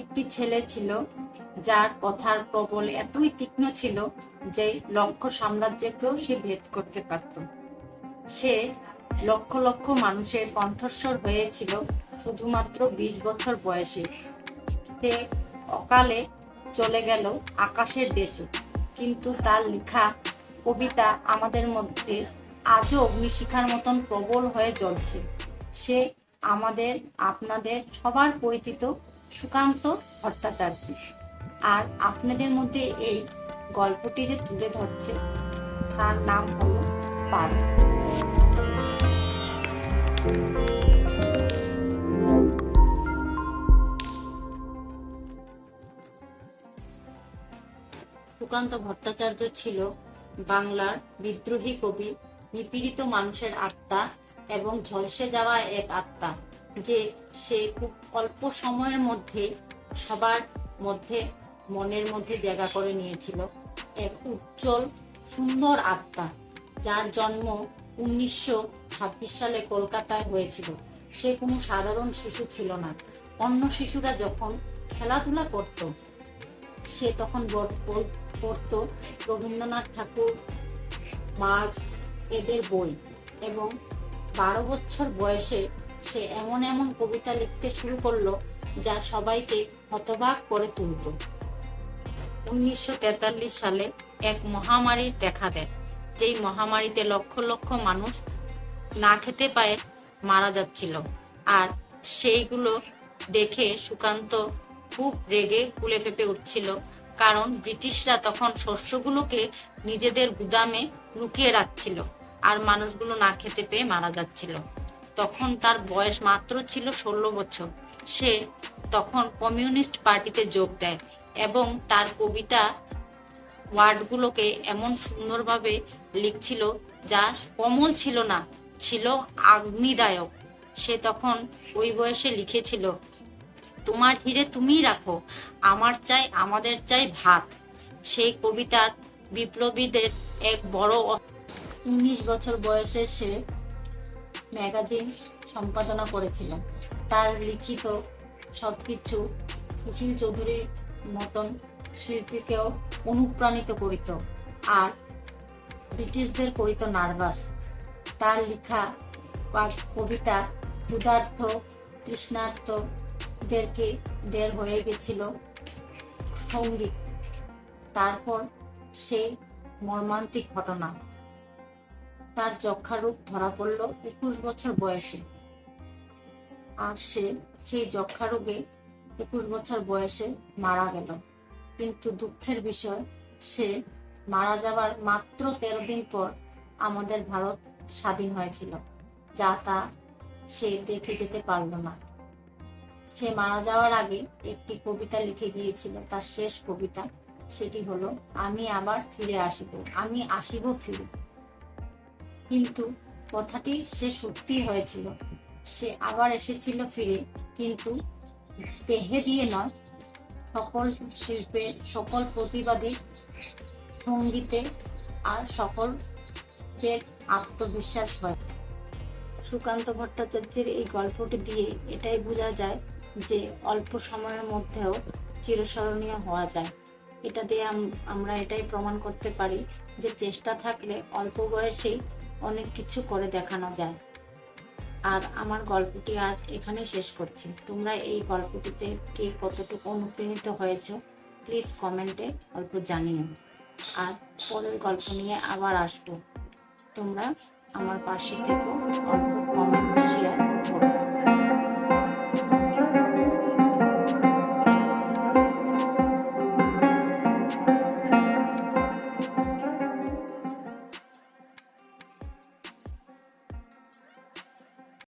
একটি ছেলে ছিল যার কথার প্রবল এতই তীক্ষ্ণ ছিল যে লক্ষ সাম্রাজ্যকেও সে ভেদ করতে পারত। সে লক্ষ লক্ষ মানুষের কণ্ঠস্বর হয়েছিল শুধুমাত্র বিশ বছর বয়সে। সে অকালে চলে গেল আকাশের দেশে, কিন্তু তার লেখা কবিতা আমাদের মধ্যে আজও অগ্নিশিখার মতন প্রবল হয়ে জ্বলছে। সে আমাদের, আপনাদের সবার পরিচিত সুকান্ত ভট্টাচার্য আর আপনাদের মধ্যে এই গল্পটি যে তুলে ধরছে, তার নাম হলো পারো। সুকান্ত ভট্টাচার্য ছিল বাংলার বিদ্রোহী কবি, নিপীড়িত মানুষের আত্মা এবং ঝলসে যাওয়া এক আত্মা। যে সে খুব অল্প সময়ের মধ্যে সবার মধ্যে, মনের মধ্যে জায়গা করে নিয়েছিল। এক উজ্জ্বল, সুন্দর আত্মা, যার জন্ম উনিশশো ছাব্বিশ সালে কলকাতায় হয়েছিল। সে কোনো সাধারণ শিশু ছিল না। অন্য শিশুরা যখন খেলাধুলা করত, সে তখন পড়তো রবীন্দ্রনাথ ঠাকুর, মার্কস, এদের বই এবং বারো বছর বয়সে সে এমন এমন কবিতা লিখতে শুরু করল যা সবাইকে হতবাক করে তুলত। উনিশশো তেতাল্লিশ সালে এক মহামারীর দেখা দেয়, যেই মহামারীতে লক্ষ লক্ষ মানুষ না খেতে পায়ে মারা যাচ্ছিল আর সেইগুলো দেখে সুকান্ত খুব রেগে ফুলে ফেপে উঠছিল, কারণ ব্রিটিশরা তখন শস্যগুলোকে নিজেদের গুদামে লুকিয়ে রাখছিল আর মানুষগুলো না খেতে পেয়ে মারা যাচ্ছিল। তখন তার বয়স মাত্র ছিল ষোলো বছর। সে তখন কমিউনিস্ট পার্টিতে যোগ দেয় এবং তার কবিতা ওয়ার্ডগুলোকে এমন সুন্দরভাবে লিখছিল যা কমল ছিল না, ছিল আগ্নিদায়ক। সে তখন ওই বয়সে লিখেছিল, তোমার হিরে তুমিই রাখো, আমার চাই আমাদের চাই ভাত। সেই কবিতার বিপ্লবীদের এক বড় উনিশ বছর বয়সে সে ম্যাগাজিন সম্পাদনা করেছিলেন। তার লিখিত সবকিছু সুশীল চৌধুরীর মতন শিল্পীকেও অনুপ্রাণিত করিত আর ব্রিটিশদের করিত নার্ভাস। তার লেখা কবিতা ক্ষুধার্থ তৃষ্ণার্থদেরকে দের হয়ে গেছিল সংগীত। তারপর সেই মর্মান্তিক ঘটনা তার যক্ষারোগ ধরা পড়ল একুশ বছর বয়সে। আর সে সেই যক্ষারোগে একুশ বছর বয়সে মারা গেল। কিন্তু দুঃখের বিষয়, সে মারা যাবার মাত্র তেরো দিন পর আমাদের ভারত স্বাধীন হয়েছিল, যা তা সে দেখে যেতে পারল না। সে মারা যাওয়ার আগে একটি কবিতা লিখে গিয়েছিল, তার শেষ কবিতা, সেটি হলো, আমি আবার ফিরে আসিব, আমি আসিব ফিরে। কিন্তু কথাটি সে সত্যি হয়েছিল। সে আবার এসেছিল ফিরে, কিন্তু দেহে দিয়ে নয়। সকল শিল্পে সকল প্রতিবাদী সঙ্গীতে আর সকলের আত্মবিশ্বাস হয়। সুকান্ত ভট্টাচার্যের এই গল্পটি দিয়ে এটাই বোঝা যায় যে অল্প সময়ের মধ্যেও চিরস্মরণীয় হওয়া যায়। এটা দিয়ে আম- আমরা এটাই প্রমাণ করতে পারি যে চেষ্টা থাকলে অল্প বয়সেই অনেক কিছু করে দেখানো যায়। আর আমার গল্পটি আজ এখানে শেষ করছি। তোমরা এই গল্পটিতে কে কতটুকু অনুপ্রাণিত হয়েছ প্লিজ কমেন্টে অল্প জানিও। আর পরের গল্প নিয়ে আবার আসব। তোমরা আমার পাশে থেকে, অল্প